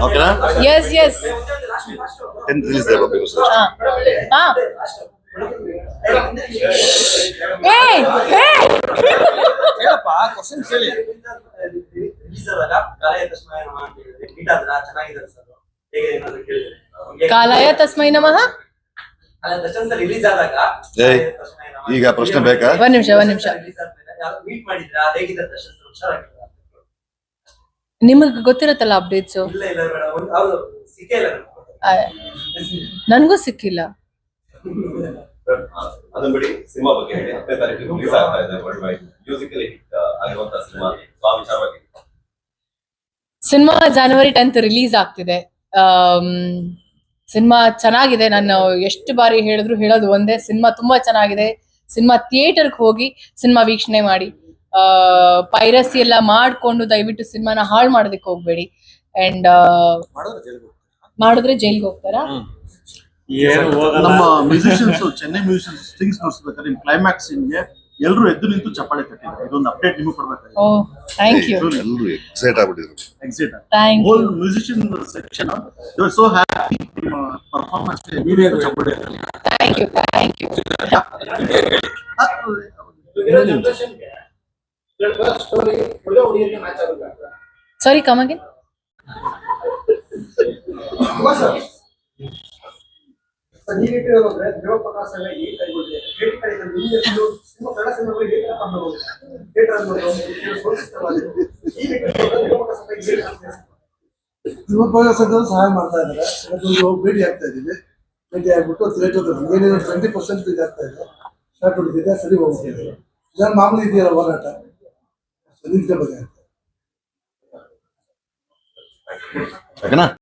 ಓಕೆನಾ yes yes ten release ಆಗಬೇಕು sir ಹಾ ಹಾ ಏ ಏ ಹೇಳಪ್ಪ ಕ್ವಶನ್ ಕೇಳಿ. ರಿಲೀಸ್ ಆದಾಗ ಕಲೆಯ ತಸ್ಮೈ ನಮಃ. ಅಂತ ಹೇಳಿದ್ರೆ ಹಿಟ್ ಆದ್ರ ಚೆನ್ನಾಗಿದೆ ಸರ್ ಹೇಗೆ ಏನಾದ್ರು ಕೇಳಿದ್ರೆ ಕಾಲಯ ತಸ್ಮೈ ನಮಃ ಅಲ್ಲ ದರ್ಶನ್ ರಿಲೀಸ್ ಆದಾಗ ಏಯ್, ಈಗ ಪ್ರಶ್ನೆ ಬೇಕಾ? ಒಂದ್ ನಿಮಿಷ, ಒಂದ್ ನಿಮಿಷ. ರಿಲೀಸ್ ಆದ್ಮೇಲೆ ಯಾರು ಮೀಟ್ ಮಾಡಿದ್ರಾ? ಹೇಗಿದೆ ದರ್ಶನ್ ಸರ್ ಹುಷಾರಾಗಿಲ್ಲ ನಿಮಗ್ ಗೊತ್ತಿರತ್ತಲ್ಲ ಅಪ್ಡೇಟ್ಸ್ ನನ್ಗೂ ಸಿಕ್ಕಿಲ್ಲ. ಅದನ್ನ ಬಿಡಿ ಸಿನಿಮಾ ಬಗ್ಗೆ ಹೇಳಿ. ಹತ್ತನೇ ತಾರೀಕು ರಿಲೀಸ್ ಆಗ್ತಾ ಇದೆ ವರ್ಲ್ಡ್ ವೈಡ್ ಮ್ಯೂಸಿಕಲಿ ಹಿಟ್ ಆಗಿರುವಂತಹ ಸಿನಿಮಾ ಸೊ ಆ ವಿಚಾರವಾಗಿ ಸಿನಿಮಾ ಜನವರಿ ಟೆಂತ್ ರಿಲೀಸ್ ಆಗ್ತಿದೆ. ಸಿನಿಮಾ ಚೆನ್ನಾಗಿದೆ. ನಾನು ಎಷ್ಟು ಬಾರಿ ಹೇಳಿದ್ರು ಹೇಳೋದು ಒಂದೇ ಸಿನಿಮಾ ತುಂಬಾ ಚೆನ್ನಾಗಿದೆ. ಸಿನಿಮಾ ಥಿಯೇಟರ್ಗೆ ಹೋಗಿ ಸಿನಿಮಾ ವೀಕ್ಷಣೆ ಮಾಡಿ. ಪೈರಸಿ ಎಲ್ಲ ಮಾಡ್ಕೊಂಡು ದಯವಿಟ್ಟು ಸಿನಿಮಾನ ಹಾಳು ಮಾಡೋದಕ್ಕೆ ಹೋಗ್ಬೇಡಿ. ಅಂಡ್ ಮಾಡಿದ್ರೆ ಜೈಲ್ಗೆ ಹೋಗ್ತಾರ? ನಮ್ಮ ಮ್ಯೂಸಿಷಿಯನ್ಸ್ ಚೆನ್ನೈ ಮ್ಯೂಸಿಷಿಯನ್ಸ್ ಥಿಂಗ್ಸ್ ನುಡಿಸ್ಬೇಕಾದ್ರೆ ನಿಮ್ ಕ್ಲೈಮ್ಯಾಕ್ಸ್ ಎಲ್ಲರೂ ಎದ್ದು ನಿಂತು ಚಪ್ಪಾಳೆ ತಟ್ಟಿದ್ರು. ಇದೊಂದು ಅಪ್ಡೇಟ್ ನಿಮಗೆ ಕೊಡ್ಬೇಕಾಗಿದೆ ಓ ಥ್ಯಾಂಕ್ ಯು ಎಲ್ಲರೂ excite ಆಗ್ಬಿಟ್ಟಿದ್ರು. Exit thank you whole musician section so happy performance ಚಪ್ಪಾಳೆ thank you thank you sorry ಕಮಗೆ ಯುವಪ್ರವಾಸಗಳು ಸಹಾಯ ಮಾಡ್ತಾ ಇದ್ದಾರೆ. ಭೇಟಿ ಆಗ್ತಾ ಇದೀವಿ ಭೇಟಿ ಆಗ್ಬಿಟ್ಟು ಥಿಯೇಟರ್ ಏನೇನು ಟ್ವೆಂಟಿ ಪರ್ಸೆಂಟ್ ಇದಾಗ್ತಾ ಇದೆ ಸ್ಟಾರ್ಟ್ ಹೊಡಿತಿದೆ ಸರಿ ಹೋಗ್ತಿದೆ ಇದನ್ನ ಮಾಮೂಲಿ ಇದೆಯಲ್ಲ ಹೋರಾಟ. 鈴木とかじゃなくて。だか